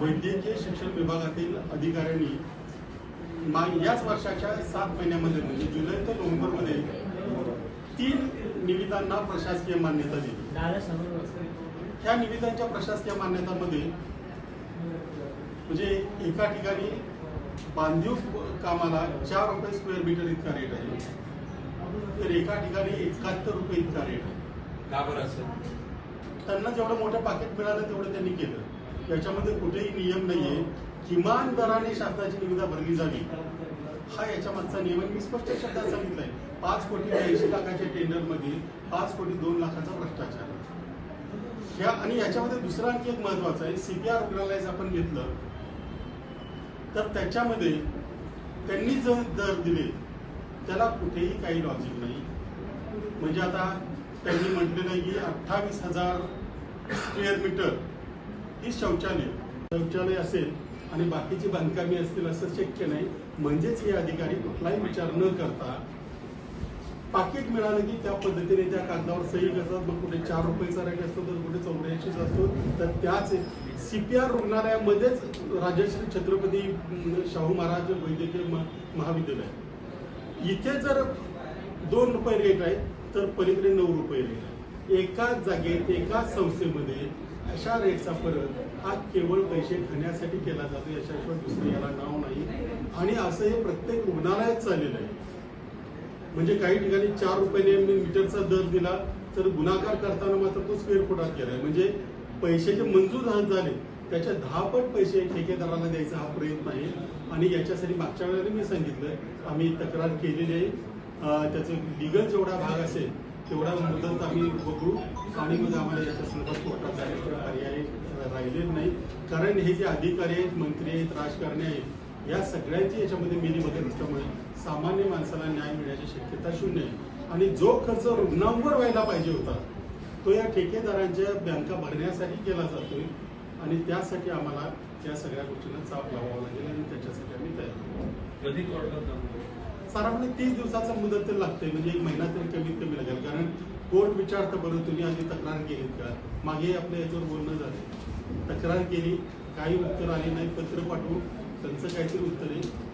वैद्यकीय शिक्षण विभागातील अधिकाऱ्यांनी मा याच वर्षाच्या सात महिन्यामध्ये म्हणजे जुलै ते नोव्हेंबरमध्ये तीन निविदांना प्रशासकीय मान्यता दिली. ह्या निविदांच्या प्रशासकीय मान्यतामध्ये म्हणजे एका ठिकाणी बांधीव कामाला चार रुपये स्क्वेअर मीटर इतका रेट आहे. तर एका ठिकाणी एकाहत्तर रुपये इतका रेट आहे. त्यांना जेवढं मोठं पाकिट मिळालं तेवढं त्यांनी केलं. याच्यामध्ये कुठेही नियम नाहीये. किमान दराने शासनाची निविदा भरली जावी हा याच्या मागचा नियम आणि मी स्पष्ट शब्दात सांगितलंय. पाच कोटी ऐंशी लाखाच्या टेंडरमध्ये पाच कोटी दोन लाखाचा भ्रष्टाचार या ह्या आणि याच्यामध्ये दुसरं आणखी एक महत्वाचं आहे. सीपीआर रुग्णालयाचं आपण घेतलं. तर त्याच्यामध्ये त्यांनी जर दर दिले त्याला कुठेही काही लॉजिक नाही. म्हणजे आता त्यांनी म्हटलेलं आहे की अठ्ठावीस हजार स्क्वेअर मीटर ही शौचालय. शौचालय असेल आणि बाकीची बांधकामे असतील असं शक्य नाही. म्हणजेच हे अधिकारी कुठलाही विचार न करता पाकिट मिळालं की त्या पद्धतीने त्या कागदावर सही करतात. मग कुठे चार रुपयेचा रेट असतो तर कुठे चौऱ्याऐंशी असतो. तर त्याच सीपीआर रुग्णालयामध्येच राजश्री छत्रपती शाहू महाराज वैद्यकीय महाविद्यालय. इथे जर दोन रुपये रेट आहे तर पलीकडे नऊ रुपये रेट आहे एकाच जागेत एकाच संस्थेमध्ये अशा रेटचा फरक हा केवळ पैसे खाण्यासाठी केला जातो याच्याशिवाय दुसरं याला नाव नाही. आणि असं हे प्रत्येक रुग्णालयात चाललेलं आहे. म्हणजे काही ठिकाणी चार रुपयाने मीटरचा दर दिला तर गुणाकार करताना मात्र तो स्क्वेअर फुटात केलाय म्हणजे पैसे जे मंजूर झाले त्याच्या दहापट पैसे ठेकेदाराला द्यायचा हा प्रयत्न आहे. आणि याच्यासाठी मागच्या वेळेला मी सांगितलं आम्ही तक्रार केलेली आहे. त्याचं लिगल जेवढा भाग असेल तेवढा मुदत आम्ही बघू. आणि मग आम्हाला याच्या संदर्भात कोर्टात जाण्याशिवाय पर्याय राहिले नाही कारण हे जे अधिकारी आहेत मंत्री आहेत राजकारणी आहेत या सगळ्यांची याच्यामध्ये मिलीबद्ध असल्यामुळे सामान्य माणसाला न्याय मिळण्याची शक्यता शून्य आहे. आणि जो खर्च रुग्णांवर व्हायला पाहिजे होता तो या ठेकेदारांच्या बँका भरण्यासाठी केला जातोय. आणि त्यासाठी आम्हाला या सगळ्या गोष्टींना चाप लावावा लागेल आणि त्याच्यासाठी आम्ही तयार? साधारण तीस दिवसाचा मुदत तर लागते म्हणजे एक महिना तरी कमीत कमी लागेल. कारण कोर्ट विचारतं बरं तुम्ही आधी तक्रार केलीत का? मागे आपल्या याच्यावर बोलणं झालं तक्रार केली. काही उत्तर आले नाही. पत्र पाठवून त्यांचं काहीतरी उत्तर आहे.